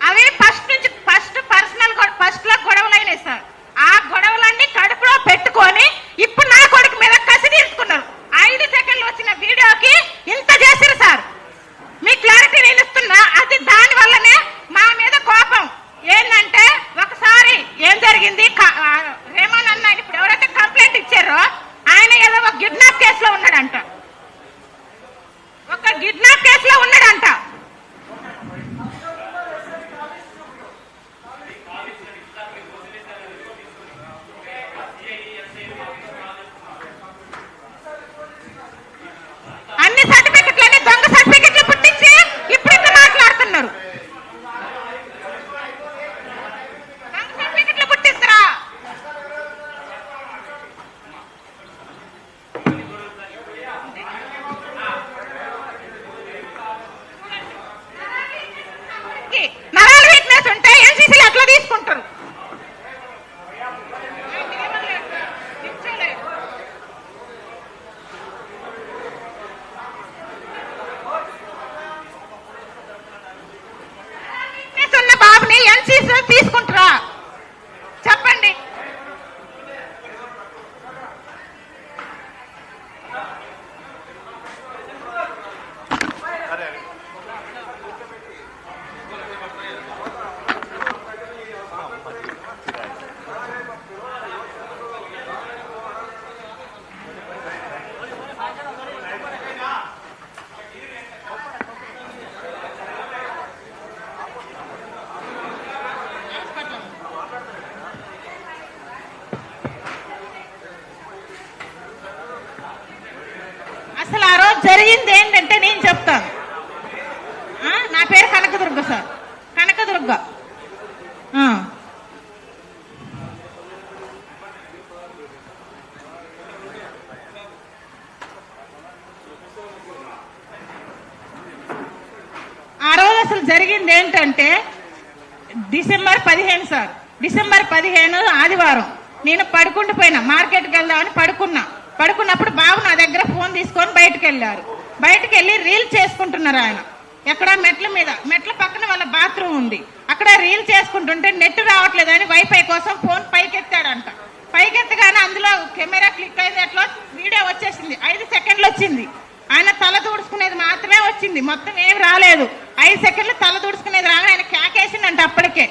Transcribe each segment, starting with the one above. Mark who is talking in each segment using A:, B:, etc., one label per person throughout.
A: అవి ఫస్ట్ నుంచి first personal ఫస్ట్లో గొడవలు అయినాయి సార్. ఆ గొడవలన్నీ కడుపులో పెట్టుకొని ಕಿಡ್ನಾಪ್ చెప్తాను ఆ, నా పేరు కనకదుర్గ సార్. కనకదుర్గ. ఆ. ఆ రోజు అసలు జరిగింది ఏంటంటే డిసెంబర్ పదిహేను సార్. డిసెంబర్ పదిహేను ఆదివారం. నేను పడుకుంటూ పోయినా మార్కెట్కి వెళ్దామని పడుకున్నా. పడుకున్నప్పుడు బాబు నా దగ్గర ఫోన్ తీసుకొని బయటకు వెళ్ళారు. బయటకు వెళ్ళి రీల్ చేసుకుంటున్నారు ఆయన. ఎక్కడ మెట్ల మీద మెట్ల పక్కన వాళ్ళ బాత్రూమ్ ఉంది. అక్కడ రీల్ చేసుకుంటుంటే నెట్ రావట్లేదని వైఫై కోసం ఫోన్ పైకెత్తాడంట. పైకెత్తగానే అందులో కెమెరా క్లిక్ అయింది అట్లా వీడియో వచ్చేసింది. ఐదు సెకండ్లు వచ్చింది. ఆయన తల తుడుచుకునేది మాత్రమే వచ్చింది. మొత్తం ఏం రాలేదు. ఐదు సెకండ్లు తల తుడుచుకునేది రాగా ఆయన కేకేసిండంట అప్పటికే.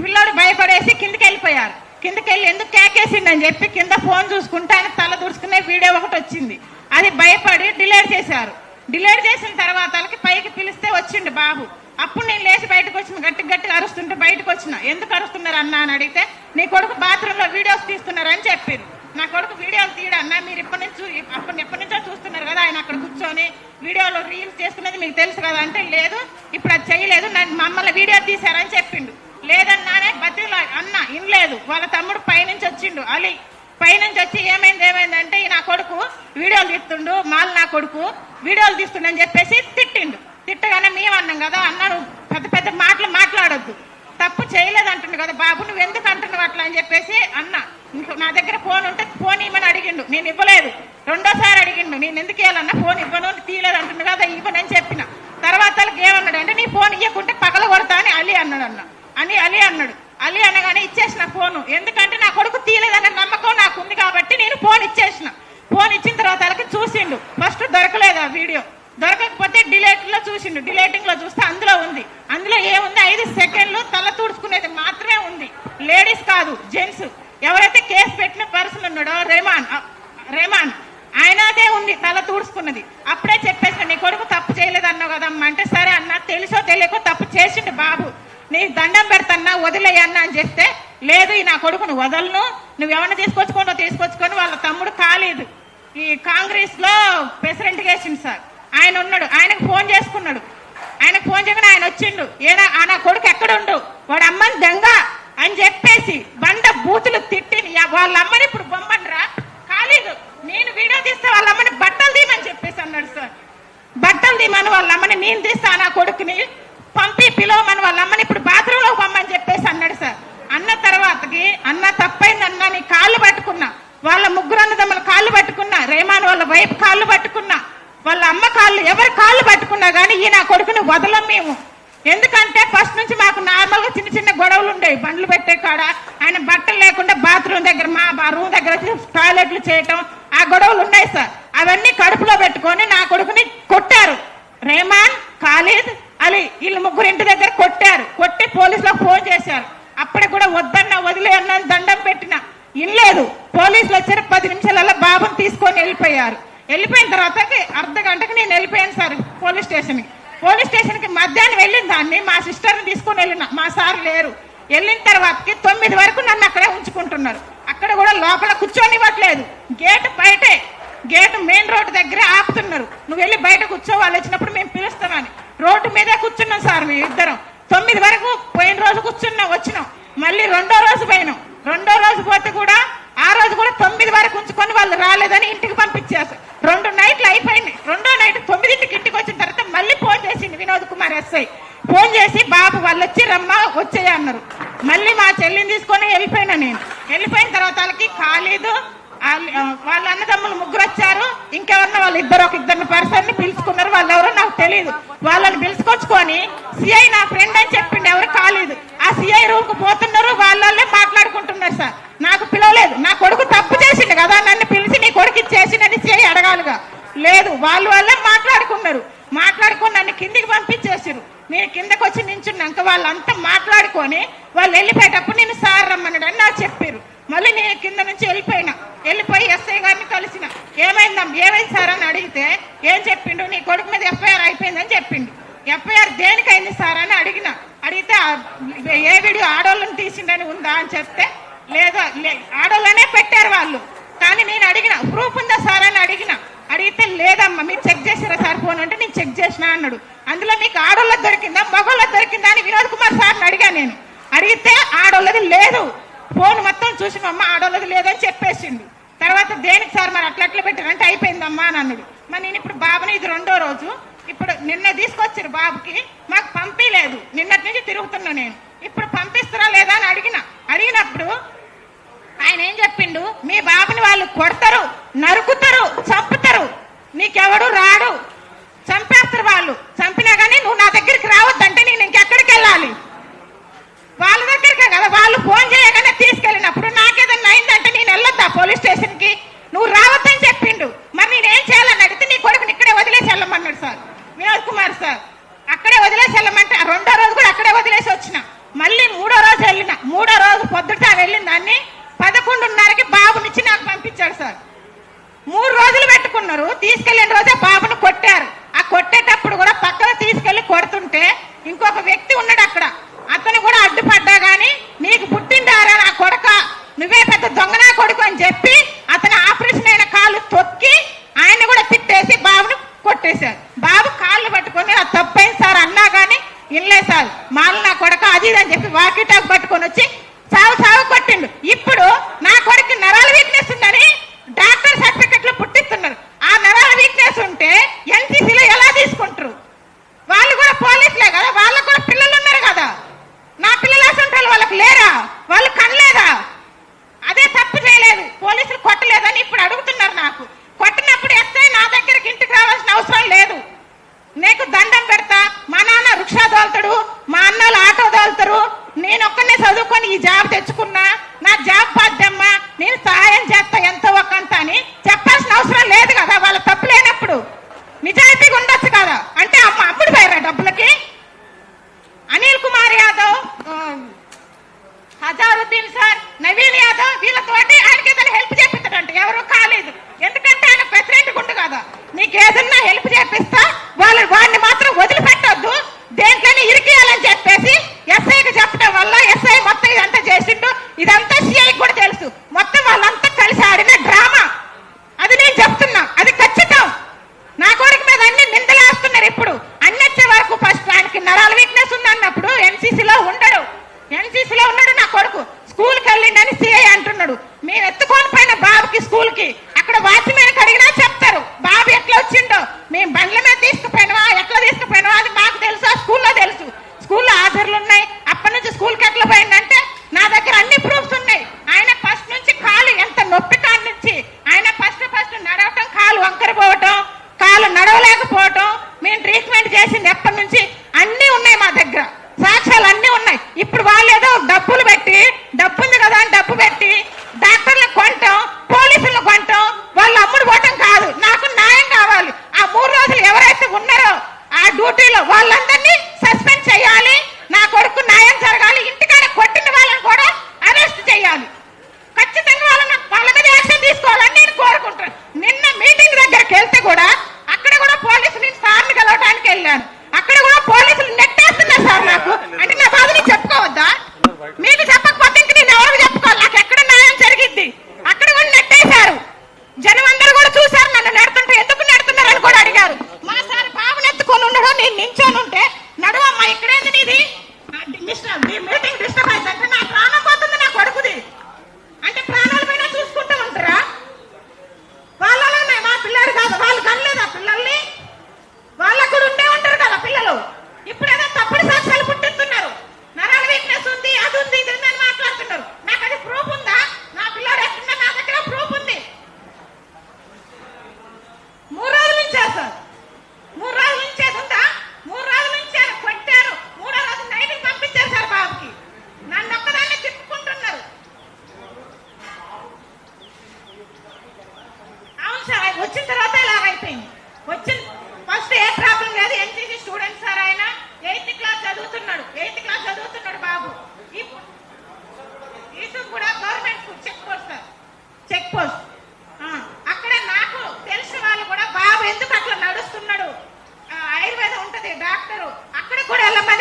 A: పిల్లోడు భయపడేసి కిందకి వెళ్ళిపోయారు కిందకి వెళ్ళి ఎందుకు కేకేసిండని చెప్పి కింద ఫోన్ చూసుకుంటే ఆయన తల తుడుచుకునే వీడియో ఒకటి వచ్చింది. అది భయపడి డిలేట్ చేశారు. డిలేట్ చేసిన తర్వాత వాళ్ళకి పైకి పిలిస్తే వచ్చిండు బాబు. అప్పుడు నేను లేచి బయటకు వచ్చిన గట్టి గట్టి అరుస్తుంటే బయటకు వచ్చిన. ఎందుకు అరుస్తున్నారు అన్న అని అడిగితే నీ కొడుకు బాత్రూమ్లో వీడియోస్ తీస్తున్నారని చెప్పారు. నా కొడుకు వీడియోలు తీయడం అన్న మీరు ఇప్పటి నుంచి చూ- అప్పటి ఎప్పటి నుంచో చూస్తున్నారు కదా ఆయన అక్కడ కూర్చొని వీడియోలో రీల్స్ చేసుకునేది మీకు తెలుసు కదా అంటే లేదు ఇప్పుడు అది చేయలేదు నన్ను మమ్మల్ని వీడియో తీశారని చెప్పిండు. లేదన్నానే బతిలో అన్న ఇనలేదు. వాళ్ళ తమ్ముడు పైనుంచి వచ్చిండు. అలీ పైనుంచి వచ్చి ఏమైంది ఏమైంది అంటే ఈ నా కొడుకు వీడియోలు తీస్తుండు మాల్ నా కొడుకు వీడియోలు తీస్తుండని చెప్పేసి తిట్టిండు. తిట్టగానే మేమన్నాం కదా అన్నాడు పెద్ద పెద్ద మాటలు మాట్లాడొద్దు. తప్పు చేయలేదు అంటుండు కదా బాబు నువ్వు ఎందుకు అంటున్నావు అట్లా అని చెప్పేసి అన్న. నా దగ్గర ఫోన్ ఉంటే ఫోన్ ఇవ్వమని అడిగిండు. నేను ఇవ్వలేదు. రెండోసారి అడిగిండు నేను ఎందుకు ఇవ్వాలన్నా ఫోన్ ఇవ్వను తీయలేదు అంటుండు కదా ఇవ్వనని చెప్పిన. తర్వాత వాళ్ళకి ఏమన్నాడు అంటే నీ ఫోన్ ఇవ్వకుంటే పగల కొడతా అని అలీ అన్నాడు అన్న. అని అలీ అన్నాడు. అలీ అనగానే ఇచ్చేసిన ఫోను. ఎందుకంటే నా కొడుకు తీయలేదన్న నమ్మకం నాకు ఉంది కాబట్టి నేను ఫోన్ ఫోన్ ఇచ్చిన తర్వాత వాళ్ళకి చూసిండు ఫస్ట్ దొరకలేదు ఆ వీడియో దొరకకపోతే డిలేట్లో చూసిండు. డిలేటింగ్లో చూస్తే అందులో ఉంది. అందులో ఏముంది? ఐదు సెకండ్లు తల తుడుచుకునేది మాత్రమే ఉంది. లేడీస్ కాదు జెంట్స్. ఎవరైతే కేసు పెట్టిన పర్సన్ ఉన్నాడో రెమాన్. ఆ, రెమాన్. ఆయనదే ఉంది తల తుడుచుకున్నది. అప్పుడే చెప్పేసిన నీ కొడుకు తప్పు చేయలేదు అన్నావు కదమ్మా. అంటే సరే అన్న తెలుసో తెలియకో తప్పు చేసిండు బాబు. నీ దండం పెడతన్నా వదిలేయన్నా అని చెప్తే లేదు ఈ నా కొడుకును వదలను. నువ్వు ఎవరిని తీసుకొచ్చుకోనో తీసుకొచ్చుకొని. వాళ్ళ తమ్ముడు కాలేదు. ఈ కాంగ్రెస్లో ప్రెసిడెంట్ వేసింది సార్. ఆయన ఉన్నాడు. ఆయనకు ఫోన్ చేసుకున్నాడు. ఆయనకు ఫోన్ చేయగానే ఆయన వచ్చిండు. ఏడా ఆ నా కొడుకు ఎక్కడుండు? వాడు అమ్మని దెంగ అని చెప్పేసి బండ బూతులు తిట్టి వాళ్ళ అమ్మని ఇప్పుడు బొమ్మనరా కాలేదు. నేను వీడియో తీస్తే వాళ్ళ అమ్మని బట్టలు తీమని చెప్పేసి అన్నాడు సార్. బట్టలు తీమని వాళ్ళ అమ్మని నేను తీస్తా నా కొడుకుని పంపి పిలవమని వాళ్ళ అమ్మని ఇప్పుడు బాత్రూంలో పంపని చెప్పేసి అన్నాడు సార్. అన్న తర్వాతకి అన్న తప్పైంది నీ కాళ్ళు పట్టుకున్నా. వాళ్ళ ముగ్గురు అన్నదమ్ముల కాళ్ళు పట్టుకున్నా. రేమాన్ వాళ్ళ వైపు కాళ్ళు పట్టుకున్నా. వాళ్ళ అమ్మ కాళ్ళు ఎవరి కాళ్ళు పట్టుకున్నా కానీ ఈ నా కొడుకుని వదలం మేము. ఎందుకంటే ఫస్ట్ నుంచి మాకు నార్మల్గా చిన్న చిన్న గొడవలు ఉండేవి. బండ్లు పెట్టే కాడ ఆయన బట్టలు లేకుండా బాత్రూమ్ దగ్గర మా రూమ్ దగ్గర టాయిలెట్లు చేయటం ఆ గొడవలు ఉన్నాయి సార్. అవన్నీ కడుపులో పెట్టుకొని నా కొడుకుని కొట్టారు. రేమాన్ ఖాళీద్ అలీ వీళ్ళు ముగ్గురు ఇంటి దగ్గర కొట్టారు. కొట్టి పోలీసులకు ఫోన్ చేశారు. అప్పుడే కూడా వద్దన్న వదిలే అన్న దండం పెట్టిన. ఇల్లేదు పోలీసులు వచ్చారు. పది నిమిషాలలో బాబుని తీసుకొని వెళ్ళిపోయారు. వెళ్ళిపోయిన తర్వాత అర్ధ గంటకి నేను వెళ్ళిపోయాను సార్ పోలీస్ స్టేషన్కి. పోలీస్ స్టేషన్కి మధ్యాహ్నం వెళ్ళిన దాన్ని మా సిస్టర్ని తీసుకొని వెళ్ళిన. మా సార్ లేరు. వెళ్ళిన తర్వాతకి తొమ్మిది వరకు నన్ను అక్కడే ఉంచుకుంటున్నారు. అక్కడ కూడా లోపల కూర్చొనివ్వట్లేదు. గేట్ బయటే. గేట్ మెయిన్ రోడ్డు దగ్గర ఆపుతున్నారు. నువ్వు వెళ్ళి బయట కూర్చో వాళ్ళు వచ్చినప్పుడు మేము పిలుస్తామని రోడ్డు మీదే కూర్చున్నాం సార్ మేము ఇద్దరం. తొమ్మిది వరకు పోయిన రోజు కూర్చున్నాం వచ్చినాం. మళ్ళీ రెండో రోజు పోయినాం. రెండో రోజు పోతే కూడా ఆ రోజు కూడా తొమ్మిది వరకు ఉంచుకొని వాళ్ళు రాలేదని ఇంటికి పంపించేసి రెండు నైట్లు అయిపోయినాయి రెండో నైట్ తొమ్మిదింటికి ఇంటికి వచ్చిన తర్వాత మళ్ళీ ఫోన్ చేసింది వినోద్ కుమార్ ఎస్ఐ. ఫోన్ చేసి బాబు వాళ్ళు వచ్చి రమ్మ వచ్చేయ అన్నారు. మళ్ళీ మా చెల్లిని తీసుకొని వెళ్ళిపోయినా నేను. వెళ్ళిపోయిన తర్వాత వాళ్ళకి ఖాళీదు వాళ్ళ వాళ్ళ అన్నదమ్ములు ముగ్గురు వచ్చారు. ఇంకెవరన్నా వాళ్ళు ఇద్దరు ఒక ఇద్దరు పర్సన్ని పిలుచుకున్నారు. వాళ్ళు ఎవరో నాకు తెలియదు వాళ్ళని పిలుచుకొచ్చుకొని సిఐ నా ఫ్రెండ్ అని చెప్పిండు ఎవరు కాలేదు. ఆ సిఐ రూమ్కు పోతున్నారు వాళ్ళే మాట్లాడుకుంటున్నారు సార్ నాకు పిలవలేదు నా కొడుకు తప్పు చేసిండు కదా నన్ను పిలిచి నీ కొడుకు ఇచ్చేసిందని సిఐ అడగాలిగా లేదు వాళ్ళు వాళ్ళే మాట్లాడుకున్నారు మాట్లాడుకొని నన్ను కిందికి పంపించేసారు నేను కిందకి వచ్చి నించున్నాక వాళ్ళంతా మాట్లాడుకొని వాళ్ళు వెళ్ళిపోయేటప్పుడు నేను సార్ రమ్మన్నాడు అని నాకు చెప్పారు. మళ్ళీ నేను కింద నుంచి వెళ్ళిపోయినా. వెళ్ళిపోయి ఎస్ఐ గారిని కలిసిన. ఏమైందమ్మా ఏమైంది సార్ అని అడిగితే ఏం చెప్పిండు? నీ కొడుకు మీద ఎఫ్ఐఆర్ అయిపోయిందని చెప్పిండు. ఎఫ్ఐఆర్ దేనికైంది సార్ అని అడిగిన. అడిగితే ఏ వీడియో ఆడోళ్ళని తీసిండని ఉందా అని చెప్తే లేదా ఆడోళ్ళనే పెట్టారు వాళ్ళు. కానీ నేను అడిగిన ప్రూఫ్ ఉందా సార్ అని అడిగిన. అడిగితే లేదమ్మా మీరు చెక్ చేసారా సార్ ఫోన్ అంటే నేను చెక్ చేసిన అన్నాడు. అందులో మీకు ఆడోళ్ళకి దొరికిందా మగోళ్ళకి దొరికిందా అని వినోద్ కుమార్ సార్ని అడిగా నేను. అడిగితే ఆడోళ్ళది లేదు. ఫోన్ మొత్తం చూసినమ్మ ఆడోళ్ళది లేదని చెప్పేసిండు తర్వాత దేనికి సార్ మరి అట్లా అట్లా పెట్టారంటే అయిపోయిందమ్మా అని అన్నాడు మరి నేను ఇప్పుడు బాబుని ఇది రెండో రోజు ఇప్పుడు నిన్న తీసుకొచ్చారు బాబుకి మాకు పంపించలేదు నిన్నటి నుంచి తిరుగుతున్నా నేను. ఇప్పుడు పంపిస్తారా లేదా అని అడిగిన. అడిగినప్పుడు ఆయన ఏం చెప్పిండు? మీ బాబుని వాళ్ళు కొడతారు నరుకుతారు చంపుతారు. నీకెవడు రాడు. చంపేస్తారు వాళ్ళు. చంపినా కానీ నువ్వు నా దగ్గరికి రావద్దంటే నేను ఇంకెక్కడికి వెళ్ళాలి? వాళ్ళ దగ్గరికే కదా వాళ్ళు ఫోన్ చేయగానే తీసుకెళ్ళినప్పుడు నాకేదన్నా అయిందంటే నేను వెళ్ళొద్దా పోలీస్ స్టేషన్కి? నువ్వు రావద్దని చెప్పిండు. మరి నేనేం చేయాలని అడిగితే నీ కొడుకుని ఇక్కడే వదిలేసి వెళ్ళమన్నాడు సార్. వినోద్ కుమార్ సార్. అక్కడే వదిలేసి వెళ్ళమంటే రెండో రోజు కూడా అక్కడే వదిలేసి వచ్చిన. మళ్ళీ మూడో రోజు వెళ్ళిన. మూడో రోజు పొద్దుట వెళ్ళిన దాన్ని పదకొండున్నరకి బాబునిచ్చి నాకు పంపించాడు సార్. మూడు రోజులు పెట్టుకున్నారు. తీసుకెళ్ళిన రోజే బాబును కొట్టారు. ఆ కొట్టేటప్పుడు కూడా పక్కన తీసుకెళ్ళి కొడుతుంటే ఇంకొక వ్యక్తి ఉన్నాడు అక్కడ అతను కూడా అడ్డుపడ్డా గాని నీకు నా కొడక? నువ్వే పెద్ద దొంగనా కొడుకు అని చెప్పి అతను ఆపరేషన్ అయిన కాళ్ళు తొక్కి ఆయన కూడా తిట్టేసి బాబును కొట్టేశారు. బాబు కాళ్ళు పట్టుకొని ఆ తప్పైంది సార్ అన్నా కానీ ఇన్లే సార్ మాలు నా కొడక అది ఇది అని చెప్పి వాకిటాకు పట్టుకొని వచ్చి సాగు సాగు కొట్టిండు ఇప్పుడు నా కొడుకు నరాల వీక్నెస్ ఉందని డాక్టర్ సర్టిఫికెట్లు పుట్టిస్తున్నారు ఆ నరాల వీక్నెస్ ఉంటే ఎన్సీసీలో ఎలా తీసుకుంటారు వాళ్ళు కూడా పోలీసులే కదా వాళ్ళకు కూడా పిల్లలు ఉన్నారు కదా నా పిల్లలు అసంటారు వాళ్ళకి లేరా వాళ్ళు కనలేదా అదే తప్పు చేయలేదు పోలీసులు కొట్టలేదని ఇప్పుడు అడుగుతున్నారు నాకు కొట్టినప్పుడు ఎస్ఐ నా దగ్గరికి ఇంటికి రావాల్సిన అవసరం లేదు నీకు దండం పెడతా మా నాన్న రిక్షా తోలుతాడు మా అన్నలు ఆటో తోలుతారు నేను ఒక్కనే చదువుకొని ఈ జాబ్ తెచ్చుకున్నా నా జాబ్ బాధ్యమ్మ నేను సహాయం చేస్తా ఎంతో ఒకంత అని చెప్పాల్సిన అవసరం లేదు కదా వాళ్ళ తప్పు లేనప్పుడు. నిజాయితీగా ఉండొచ్చు కదా. అంటే అమ్మ అమ్ముడు పోయారా డబ్బులకి? అనిల్ కుమార్ యాదవ్ హజారుద్దీన్ సార్ నవీన్ యాదవ్ వీళ్ళతోటి ఆయనకి ఏదైనా హెల్ప్ చేపిస్తాడంట. ఎవరు కాలేదు. ఎందుకంటే ఆయన ప్రెసిడెంట్ గుండు కదా. నీకు ఏదన్నా హెల్ప్ చేపిస్తా వాళ్ళు వాడిని మాత్రం వదిలిపెట్టొద్దు. దేంట్లోనే ఇరికేయాలని చెప్పేసి ఎస్ఐకి చెప్పడం వల్ల ఎస్ఐ మొత్తం ఇదంతా చేసిండు ఇదంతా సిఐ కూడా Isso é mesmo.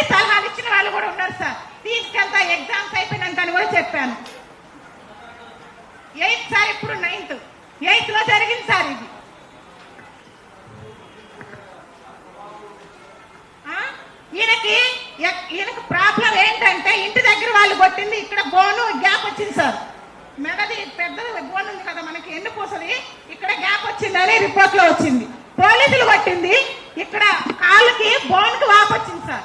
A: అని సలహాలు ఇచ్చిన వాళ్ళు కూడా ఉన్నారు సార్. తీసుకెళ్తా ఎగ్జామ్స్ అయిపోయినాక అని కూడా చెప్పాను. ఎయిత్ సార్ ఇప్పుడు నైన్త్ ఎయిత్లో జరిగింది సార్ ఇది. ఈయనకి ఈయనకి ప్రాబ్లం ఏంటంటే ఇంటి దగ్గర వాళ్ళు కొట్టింది ఇక్కడ బోను గ్యాప్ వచ్చింది సార్. మెడది పెద్దది బోన్ ఉంది కదా మనకి ఎండు పూసది ఇక్కడ గ్యాప్ వచ్చిందని రిపోర్ట్లో వచ్చింది. పోలీసులు కొట్టింది ఇక్కడ కాళ్ళకి బోన్కి వాపొచ్చింది సార్.